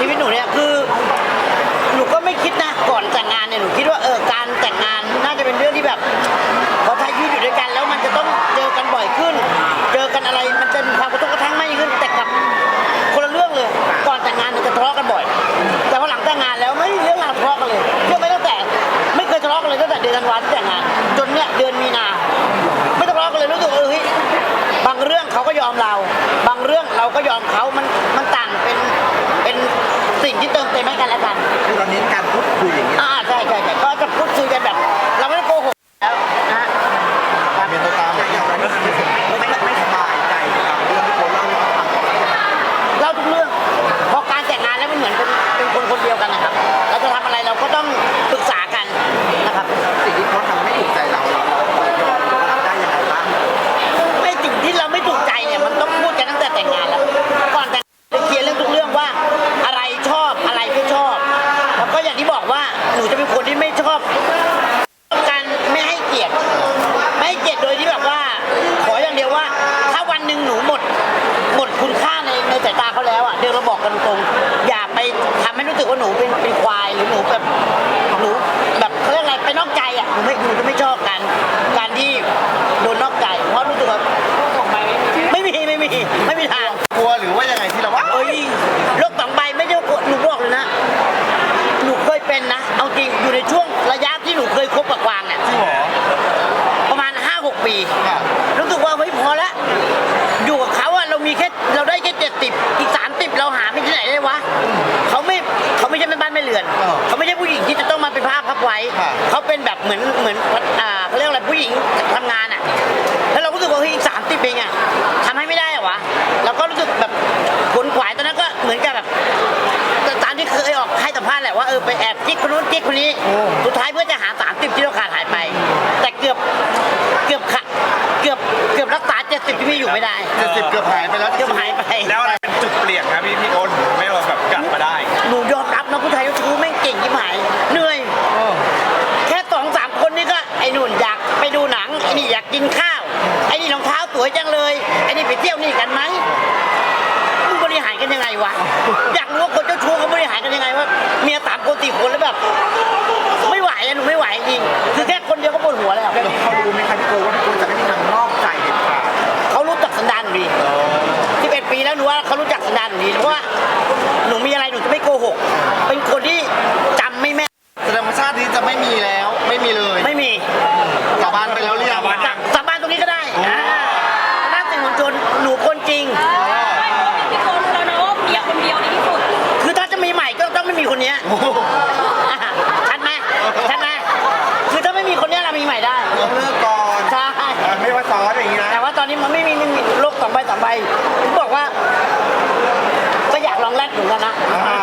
ที่วิตหนูเนี่ยคือ เดียวกันนะครับ เราจะทำอะไรเราก็ต้องปรึกษากันนะครับ สิ่งที่เขาทำ ไม่ใช่แม่บ้านแม่เรือนเขาไม่ใช่ผู้หญิงที่จะต้องมาเป็นภาพพับไว้เขาเป็นแบบเหมือนเหมือนอ่าเขาเรียกอะไรผู้หญิงทำงานอะแล้วเราก็รู้สึกว่าเฮ้ยอีกสามสิบเองอะทำให้ไม่ได้เหรอวะเราก็รู้สึกแบบขนขวายตอนนั้นก็เหมือนกับแบบ ตามที่เคยออกให้สัมภาษณ์แหละว่าเออไปแอบจิ๊กคนนู้นจิ๊กคนนี้ สุดท้ายเพื่อจะหาสามสิบที่เราขาดหายไป แต่เกือบเกือบขาเกือบเกือบรักษาเจ็ดสิบที่พี่อยู่ไม่ได้เจ็ดสิบเกือบหายไปแล้ว เกือบหายไป แล้วอะไร วะ อยากรู้ว่าคนเจ้าชู้เขาบริหารกันยังไงว่าเมียสามคนสี่คนแล้วแบบ ไม่ไหวอะหนูไม่ไหวจริงคือแค่คนเดียวก็ปวดหัวแล้วแล้วเขารู้ไหมครับพี่โกว่าพี่โกจะไม่มีทางนอกใจเด็ดขาดเขารู้จักสันดานหนูดี11ปีแล้วหนูว่าเขารู้จักสันดานหนูดีเพราะว่าหนูมีอะไรหนูจะไม่โกหก เป็นคนที่จำไม่แม่นแสดงว่าชาตินี้จะไม่มีแล้ว เนี้ยโอ้โหอ่าชัดไหมชัดไหมคือถ้าไม่มีคนเนี้ยเรามีใหม่ได้เลิกก่อนใช่ไม่ว่าซ้อนอย่างนี้นะแต่ว่าตอนนี้มันไม่มีไม่มีโลกสองใบสองใบผมบอกว่า ก็อยากลองแรกเหมือนกันนะอ่า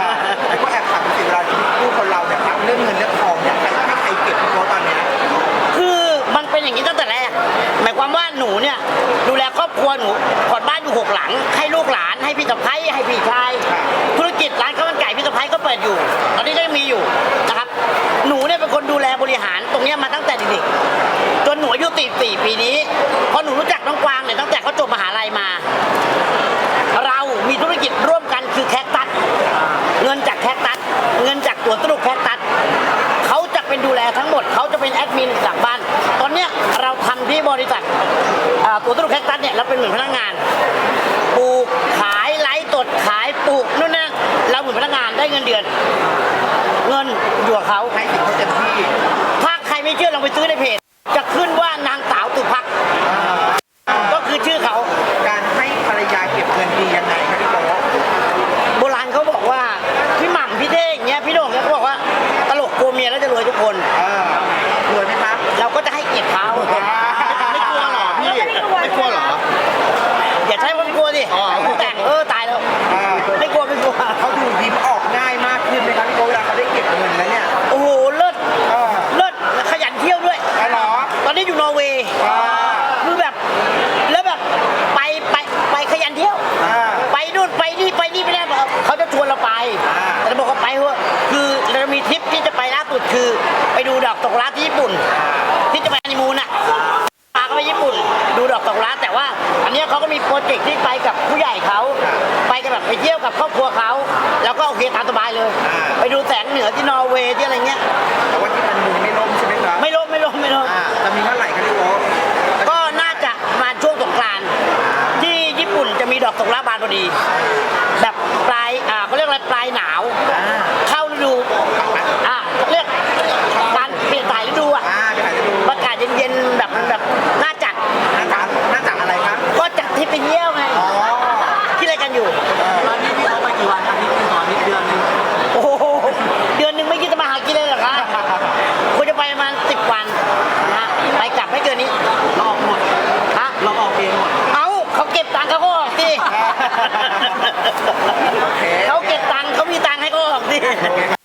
ไอ้ก็แอบถามสิเวลาที่พูดคนเราเนี่ยครับเรื่องเงินเรื่องทองเนี่ยใครให้ใครเก็บพี่โกตอนเนี้ยคือมันเป็นอย่างนี้ตั้งแต่แรกหมายความว่าหนูเนี่ยดูแลครอบครัวหนูผ่อนบ้านอยู่หกหลัง ให้ลูกหลานให้พี่สะพ้ายให้พี่ชาย ธุรกิจร้านข้า ญ่พี่สะพ้ายก็เปิดอยู่ ตอนนี้ก็ยังมีอยู่นะครับ หนูเนี่ยเป็นคนดูแลบริหารตรงเนี้ยมาตั้งแต่เด็กๆจนหนูอายุสี่สี่ปีนี้พอหนูรู้จักน้องกวางเนี่ยตั้งแต่เขาจบมหาลัยมา เรามีธุรกิจร่วมกันคือแคคตัสเงินจากแคคตัสเงินจากตัวสนุกแคคตัสเขาจะเป็นดูแลทั้งหมดเขาจะเป็นแอดมินหลังบ้าน ตอนเนี้ยเราทำที่บริษัทตัวสนุกแคคตัสเนี่ยเราเป็นเหมือนพนักงาน ปลูกขายไลฟ์สดขายปลูกนู่นนั่นเราเหมือนพนักงานได้เงินเดือน เงินอยู่กับ เขาให้สิทธิ์เขาเต็มที่ถ้าใครไม่เชื่อลองไปซื้อในเพจ จะขึ้นว่านางสาวตุพักก็คือชื่อเขา การให้ภรรยาเก็บเงินดียังไงครับพี่โกโบราณเขาบอกว่าพี่หม่ำพี่เท่งเงี้ยพี่โด่งเนี่ยเขาบอกว่าตลกกลัวเมียแล้วจะรวยทุกคน เออรวยไหมครับ เราก็จะให้เกียรติเขาไม่กลัวหรอกพี่ไม่กลัวเหรออย่าใช้ความกลัวดิอ๋อแต่งเออตายแล้วอ่าไม่กลัวไม่กลัวเขาดูยิ้ คือไปดูดอกตกรักที่ญี่ปุ่น ที่จะไปฮันนีมูนอะพาเขาไปญี่ปุ่น ดูดอกตกรักแต่ว่า อันเนี้ยเขาก็มีโปรเจกต์ที่ไปกับผู้ใหญ่เขาไปกันแบบไปเที่ยวกับครอบครัวเขาแล้วก็โอเคตามสบายเลย ไปดูแสงเหนือที่นอร์เวย์ที่อะไรเงี้ย แต่ว่าที่มันมูลไม่ล่มใช่ไหมครับ ไม่ล้มไม่ล้มไม่ล้ม อ่าจะมีเมื่อไหร่ครับพี่โก ก็น่าจะประมาณช่วงสงกรานต์ที่ญี่ปุ่นจะมีดอกตกรักบานพอดี แบบปลายอ่าเขาเรียกอะไรปลายหนาว อ่า เข้าฤดูอ่าเรียกการเปลี่ยนสายฤดูอะ อ่าไปถ่ายรูป กัน